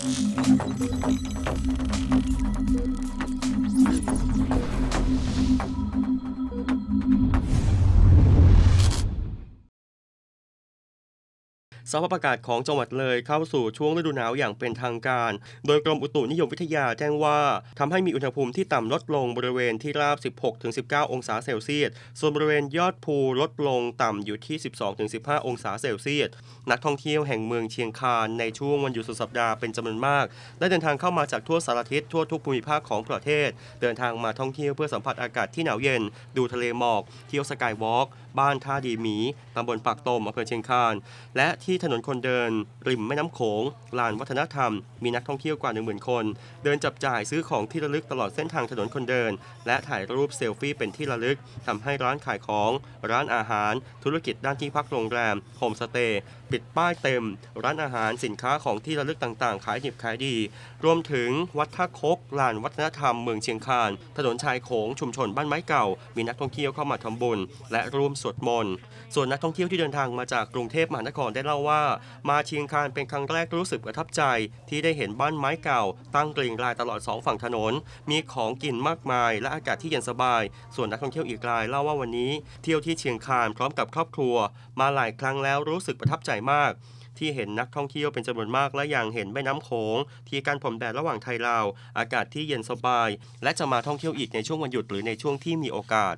Thank you. สภาพอากาศของจังหวัดเลยเข้าสู่ช่วงฤดูหนาวอย่างเป็นทางการ โดยกรมอุตุนิยมวิทยาแจ้งว่าทำให้มีอุณหภูมิที่ต่ำลดลงบริเวณที่ราบ 16-19 องศาเซลเซียส ส่วนบริเวณยอดภูลดลงต่ำอยู่ที่ 12-15 องศาเซลเซียส นักท่องเที่ยวแห่งเมืองเชียงคานในช่วงวันหยุดสุดสัปดาห์เป็นจำนวนมาก ได้เดินทางเข้ามาจากทั่วสารทิศทั่วทุกภูมิภาคของประเทศ เดินทางมาท่องเที่ยวเพื่อสัมผัสอากาศที่หนาวเย็น ดูทะเลหมอก เที่ยวสกายวอล์กบ้านท่าดีหมีตำบลปากตมอำเภอเชียงคาน และที่ถนนคนเดิน ริมแม่น้ำโขง ลานวัฒนธรรม มีนักท่องเที่ยวกว่า 1 0,000 คน เดินจับจ่ายซื้อของที่ระลึกตลอดเส้นทางถนนคนเดิน และถ่ายรูปเซลฟี่เป็นที่ระลึกทำให้ร้านขายของ ร้านอาหาร ธุรกิจด้านที่พักโรงแรมโฮมสเตย์ปิดป้ายเต็ม ร้านอาหารสินค้าของที่ระลึกต่างๆ ขายดิบขายดี รวมถึงวัดท่าคกลานวัฒนธรรมเมืองเชียงคานถนนชายโขงชุมชนบ้านไม้เก่า มีนักท่องเที่ยวเข้ามาทำบุญ และร่วมสวดมนต์ส่วนนักท่องเที่ยวที่เดินทางมาจากกรุงเทพมหานครได้เล่าว่า มาเชียงคานเป็นครั้งแรกรู้สึกประทับใจ ที่ได้เห็นบ้านไม้เก่า ตั้งเกรียงรายตลอดสองฝั่งถนน มีของกินมากมาย และอากาศที่เย็นสบาย ส่วนนักท่องเที่ยวอีกรายเล่าว่าวันนี้ เที่ยวที่เชียงคานพร้อมกับครอบครัว มาหลายครั้งแล้วรู้สึกประทับใจมากที่เห็นนักท่องเที่ยวเป็นจำนวนมากและยังเห็นแม่น้ำโขง ที่การผมแดดระหว่างไทยลาว อากาศที่เย็นสบาย และจะมาท่องเที่ยวอีกในช่วงวันหยุดหรือในช่วงที่มีโอกาส